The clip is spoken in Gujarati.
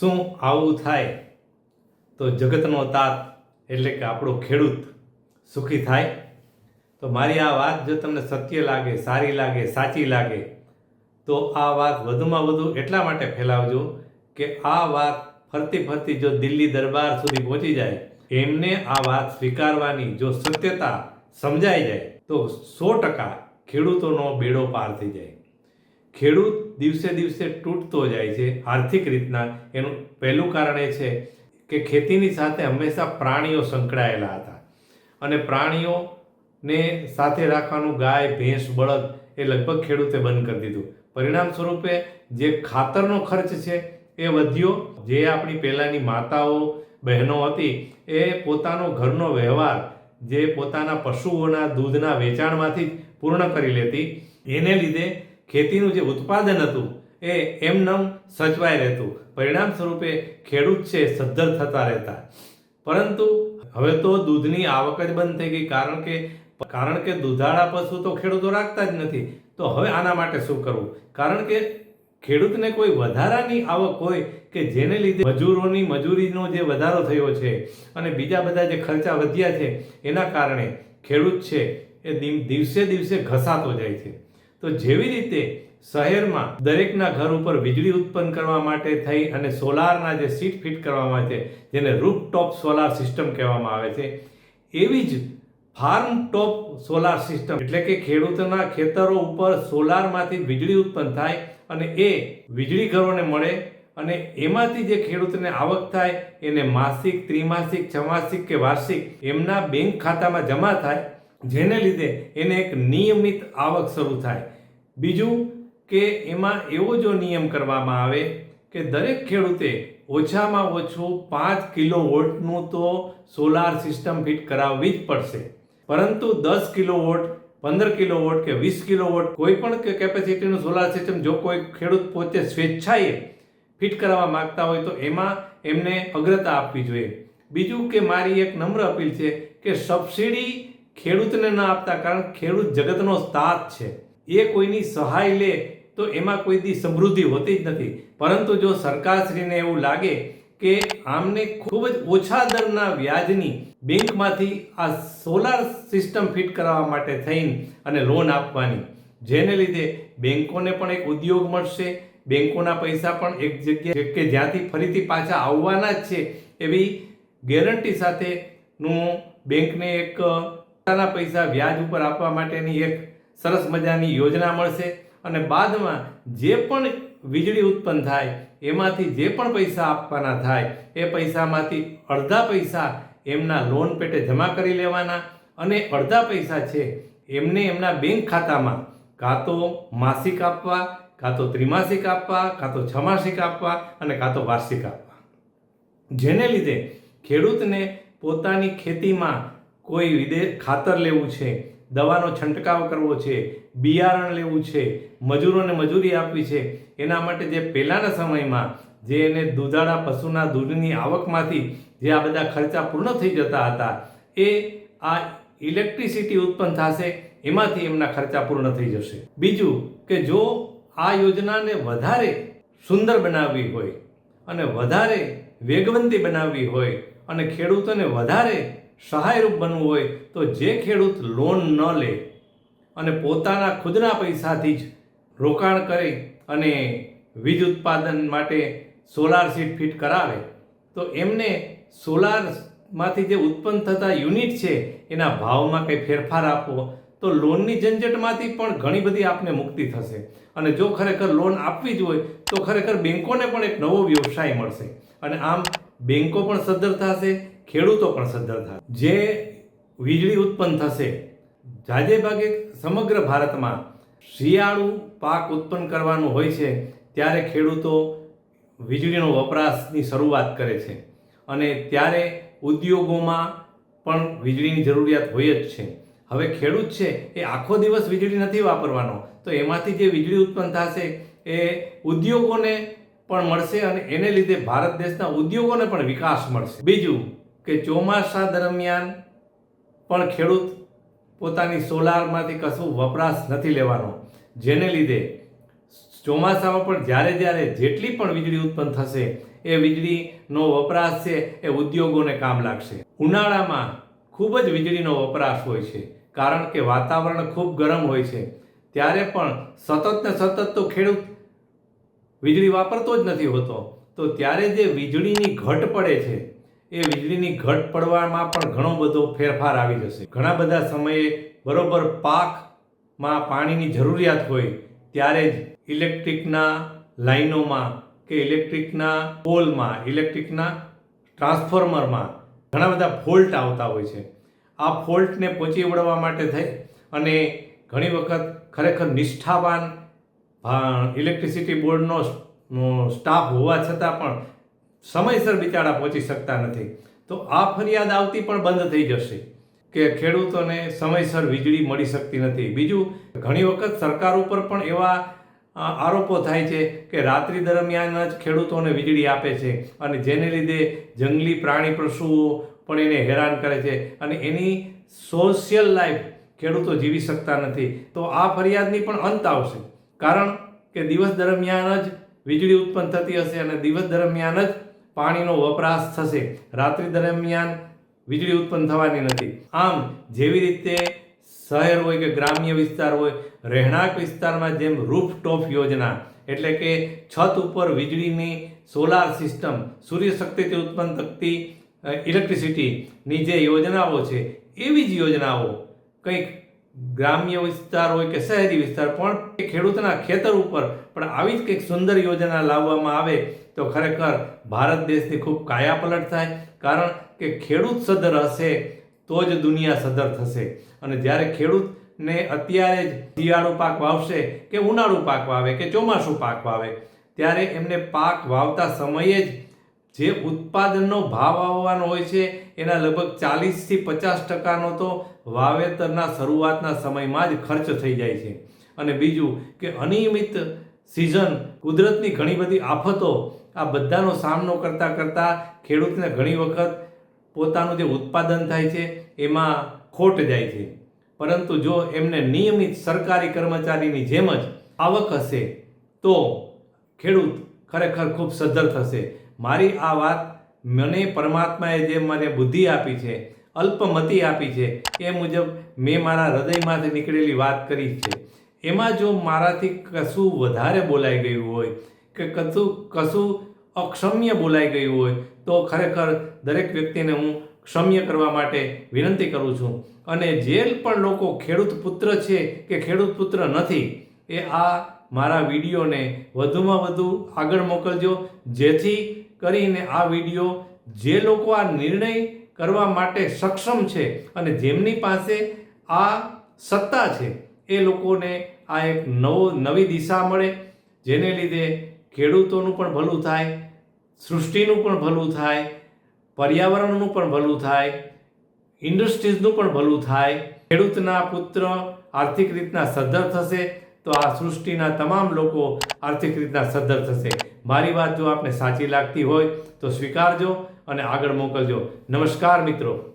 શું આવું થાય? તો જગતનો તાત એટલે કે આપણો ખેડૂત સુખી થાય? તો મારી આ વાત જો તમને સત્ય લાગે, સારી લાગે, સાચી લાગે, તો આ વાત વધુમાં વધુ એટલા માટે ફેલાવજો કે આ વાત ફરતી ફરતી જો દિલ્હી દરબાર સુધી પહોંચી જાય, એમને આ વાત સ્વીકારવાની જો સત્યતા સમજાઈ જાય, તો સો ટકા ખેડૂતોનો બેડો પાર થઈ જાય. ખેડૂત દિવસે દિવસે તૂટતો જાય છે. આર્થિક રીતના એનું પહેલું કારણ એ છે કે ખેતીની સાથે હંમેશા પ્રાણીઓ સંકળાયેલા હતા. અને પ્રાણીઓને સાથે રાખવાનું ગાય, ભેંસ, બળદ એ લગભગ ખેડૂતે બંધ કરી દીધું. પરિણામ સ્વરૂપે જે ખાતરનો ખર્ચ છે એ વધ્યો. જે આપણી પહેલાંની માતાઓ, બહેનો હતી એ પોતાનો ઘરનો વ્યવહાર, જે પોતાના પશુઓના દૂધના વેચાણમાંથી જ પૂર્ણ કરી લેતી. એને લીધે ખેતીનું જે ઉત્પાદન હતું, એ એમનેમ સચવાઈ રહેતું. પરિણામ સ્વરૂપે ખેડૂત છે, સદ્ધર થતા રહેતા. પરંતુ હવે તો દૂધની આવક જ બંધ થઈ ગઈ, કારણ કે કારણ કે દુધાળા પશુ તો ખેડૂતો રાખતા જ નથી. તો હવે આના માટે શું કરવું? કારણ કે ખેડૂતને કોઈ વધારાની આવક હોય કે જેને લીધે મજૂરોની મજૂરીનો જે વધારો થયો છે અને બીજા બધા જે ખર્ચા વધ્યા છે, એના કારણે ખેડૂત છે, એ દિવસે દિવસે ઘસાતો જાય છે. તો જેવી રીતે શહેરમાં દરેકના ઘર ઉપર વીજળી ઉત્પન્ન કરવા માટે થઈ અને સોલારના જે સીટ ફિટ કરવામાં આવે છે, જેને રૂફટોપ સોલાર સિસ્ટમ કહેવામાં આવે છે, એવી જ ફાર્મ ટોપ સોલાર સિસ્ટમ, એટલે કે ખેડૂતોના ખેતરો ઉપર સોલારમાંથી વીજળી ઉત્પન્ન થાય અને એ વીજળી ઘરોને મળે અને એમાંથી જે ખેડૂતને આવક થાય, એને માસિક, ત્રિમાસિક છમાસિક કે વાર્ષિક, એમના બેંક ખાતામાં જમા થાય જેને લીધે એને એક નિયમિત આવક શરૂ થાય. બીજું કે એમાં એવો જો નિયમ કરવામાં આવે કે દરેક ખેડૂતે ઓછામાં ઓછું પાંચ કિલો વોટનું તો સોલાર સિસ્ટમ ફિટ કરાવવી જ પડશે. પરંતુ દસ કિલો વોટ, પંદર કિલો વોટ કે વીસ કિલો વોટ કોઈ પણ કેપેસિટીનું સોલાર સિસ્ટમ જો કોઈ ખેડૂત પોતે સ્વેચ્છાએ ફિટ કરાવવા માંગતા હોય તો એમાં એમને અગ્રતા આપવી જોઈએ. બીજું કે મારી એક નમ્ર અપીલ છે કે સબસિડી ખેડૂતને ન આપતા કારણ ખેડૂત જગતનો તાત છે. એ કોઈની સહાય લે તો એમાં કોઈ દી સમૃદ્ધિ હોતી જ નથી. પરંતુ જો સરકારશ્રીને એવું લાગે કે આમને ખૂબ જ ઓછા દરના વ્યાજની બેંકમાંથી આ સોલાર સિસ્ટમ ફિટ કરાવવા માટે થઈને અને લોન આપવાની, જેને લીધે બેંકોને પણ એક ઉદ્યોગ મળશે, બેંકોના પૈસા પણ એક જગ્યાએ કે જ્યાંથી ફરીથી પાછા આવવાના જ છે એવી ગેરંટી સાથેનું બેંકને એક પોતાના પૈસા વ્યાજ ઉપર આપવા માટેની એક સરસ મજાની યોજના મળશે અને બાદમાં જે પણ વીજળી ઉત્પન્ન થાય, એમાંથી જે પણ પૈસા આપવાના થાય, એ પૈસામાંથી અડધા પૈસા એમના લોન પેટે જમા કરી લેવાના અને અડધા પૈસા છે એમને એમના બેંક ખાતામાં કાં તો માસિક આપવા, કાં તો ત્રિમાસિક આપવા, કાં તો છમાસિક આપવા અને કાં તો વાર્ષિક આપવા. જેને લીધે ખેડૂતને પોતાની ખેતીમાં કોઈ વિદેશ ખાતર લેવું છે, દવાનો છંટકાવ કરવો છે, બિયારણ લેવું છે, મજૂરોને મજૂરી આપવી છે, એના માટે જે પહેલાંના સમયમાં જે એને દૂધાળા પશુના દૂધની આવકમાંથી જે આ બધા ખર્ચા પૂર્ણ થઈ જતા હતા, એ આ ઇલેક્ટ્રિસિટી ઉત્પન્ન થશે, એમાંથી એમના ખર્ચા પૂર્ણ થઈ જશે. બીજું કે જો આ યોજનાને વધારે સુંદર બનાવવી હોય અને વધારે વેગવંતી બનાવવી હોય અને ખેડૂતોને વધારે સહાયરૂપ બનવું હોય તો જે ખેડૂત લોન ન લે અને પોતાના ખુદના પૈસાથી જ રોકાણ કરે અને વીજ ઉત્પાદન માટે સોલાર સીટ ફિટ કરાવે, તો એમને સોલારમાંથી જે ઉત્પન્ન થતા યુનિટ છે, એના ભાવમાં કંઈ ફેરફાર આપવો તો લોનની ઝંઝટમાંથી પણ ઘણી બધી આપને મુક્તિ થશે. અને જો ખરેખર લોન આપવી જ હોય, તો ખરેખર બેંકોને પણ એક નવો વ્યવસાય મળશે. અને આમ બેંકો પણ સદ્ધર થશે ખેડૂતો પણ સદ્ધર થાય જે વીજળી ઉત્પન્ન થશે, જાજે ભાગે સમગ્ર ભારતમાં શિયાળુ પાક ઉત્પન્ન કરવાનું હોય છે, ત્યારે ખેડૂતો વીજળીનો વપરાશની શરૂઆત કરે છે. અને ત્યારે ઉદ્યોગોમાં પણ વીજળીની જરૂરિયાત હોય જ છે. હવે ખેડૂત છે, એ આખો દિવસ વીજળી નથી વાપરવાનો. તો એમાંથી જે વીજળી ઉત્પન્ન થશે, એ ઉદ્યોગોને પણ મળશે અને એને લીધે ભારત દેશના ઉદ્યોગોને પણ વિકાસ મળશે. બીજું કે ચોમાસા દરમિયાન પણ ખેડૂત પોતાની સોલારમાંથી કશું વપરાશ નથી લેવાનો. જેને લીધે ચોમાસામાં પણ જ્યારે જ્યારે જેટલી પણ વીજળી ઉત્પન્ન થશે, એ વીજળીનો વપરાશ છે, એ ઉદ્યોગોને કામ લાગશે. ઉનાળામાં ખૂબ જ વીજળીનો વપરાશ હોય છે, કારણ કે વાતાવરણ ખૂબ ગરમ હોય છે. ત્યારે પણ સતત ને સતત તો ખેડૂત વીજળી વાપરતો જ નથી હોતો. તો ત્યારે જે વીજળીની ઘટ પડે છે એ વીજળીની ઘટ પડવામાં પણ ઘણો બધો ફેરફાર આવી જશે. ઘણા બધા સમયે બરોબર પાકમાં પાણીની જરૂરિયાત હોય ત્યારે જ ઇલેક્ટ્રિકના લાઈનોમાં કે ઇલેક્ટ્રિકના પોલમાં, ઇલેક્ટ્રિકના ટ્રાન્સફોર્મરમાં ઘણા બધા ફોલ્ટ આવતા હોય છે. આ ફોલ્ટને પહોંચી વળવા માટે થઈ અને ઘણી વખત ખરેખર નિષ્ઠાવાન ઇલેક્ટ્રિસિટી બોર્ડનો સ્ટાફ હોવા છતાં પણ સમયસર બિચારા પહોંચી શકતા નથી. તો આ ફરિયાદ આવતી પણ બંધ થઈ જશે કે ખેડૂતોને સમયસર વીજળી મળી શકતી નથી. બીજું, ઘણી વખત સરકાર ઉપર પણ એવા આરોપો થાય છે કે રાત્રિ દરમિયાન જ ખેડૂતોને વીજળી આપે છે અને જેને લીધે જંગલી પ્રાણી પશુઓ પણ એને હેરાન કરે છે અને એની સોશિયલ લાઈફ ખેડૂતો જીવી શકતા નથી. તો આ ફરિયાદની પણ અંત આવશે. કારણ કે દિવસ દરમિયાન જ વીજળી ઉત્પન્ન થતી હશે અને દિવસ દરમિયાન જ પાણીનો વપરાશ થશે. રાત્રિ દરમિયાન વીજળી ઉત્પન્ન થવાની નથી. આમ, જેવી રીતે શહેર હોય કે ગ્રામ્ય વિસ્તાર હોય, રહેણાંક વિસ્તારમાં જેમ રૂફટોપ યોજના, એટલે કે છત ઉપર વીજળીની સોલાર સિસ્ટમ, સૂર્યશક્તિથી ઉત્પન્ન થતી ઇલેક્ટ્રિસિટીની જે યોજનાઓ છે, એવી જ યોજનાઓ કંઈક ગ્રામ્ય વિસ્તાર હોય કે શહેરી વિસ્તાર, પણ ખેડૂતના ખેતર ઉપર, પણ આવી જ કંઈક સુંદર યોજના લાવવામાં આવે તો ખરેખર ભારત દેશની ખૂબ કાયાપલટ થાય. કારણ કે ખેડૂત સદર હશે તો જ દુનિયા સદર થશે. અને જ્યારે ખેડૂતને અત્યારે જ શિયાળુ પાક વાવશે કે ઉનાળુ પાક વાવે કે ચોમાસું પાક વાવે, ત્યારે એમને પાક વાવતા સમયે જ જે ઉત્પાદનનો ભાવ આવવાનો હોય છે, એના લગભગ ચાલીસથી પચાસ ટકાનો તો વાવેતરના શરૂઆતના સમયમાં જ ખર્ચ થઈ જાય છે. અને બીજું કે અનિયમિત સિઝન, કુદરતની ઘણી બધી આફતો, આ બધાનો સામનો કરતાં કરતાં ખેડૂતને ઘણી વખત પોતાનું જે ઉત્પાદન થાય છે, એમાં ખોટ જાય છે. પરંતુ જો એમને નિયમિત સરકારી કર્મચારીની જેમ જ આવક હશે, તો ખેડૂત ખરેખર ખૂબ સદ્ધર થશે. મારી આ વાત મને પરમાત્માએ જે મને બુદ્ધિ આપી છે, અલ્પમતિ આપી છે, એ મુજબ મેં મારા હૃદયમાંથી નીકળેલી વાત કરી છે. એમાં જો મારાથી કશું વધારે બોલાઈ ગયું હોય કે કશું કશું અક્ષમ્ય બોલાઈ ગયું હોય, તો ખરેખર દરેક વ્યક્તિને હું ક્ષમ્ય કરવા માટે વિનંતી કરું છું. અને જે પણ લોકો ખેડૂત પુત્ર છે કે ખેડૂત પુત્ર નથી, એ આ મારા વિડીયોને વધુમાં વધુ આગળ મોકલજો. જેથી કરીને આ વીડિયો જે લોકો આ નિર્ણય કરવા માટે સક્ષમ છે અને જેમની પાસે આ સત્તા છે, એ લોકોને આ એક નવો, નવી દિશા મળે, જેને લીધે ખેડૂતોનું પણ ભલું થાય, સૃષ્ટિનું પણ ભલું થાય, પર્યાવરણનું પણ ભલું થાય, ઇન્ડસ્ટ્રીઝનું પણ ભલું થાય, ખેડૂતના પુત્ર આર્થિક રીતના સદ્ધર થશે, તો આ સૃષ્ટિના તમામ લોકો આર્થિક રીતના સદ્ધર થશે. મારી વાત જો આપને સાચી લાગતી હોય તો સ્વીકારજો અને આગળ મોકલજો. નમસ્કાર મિત્રો.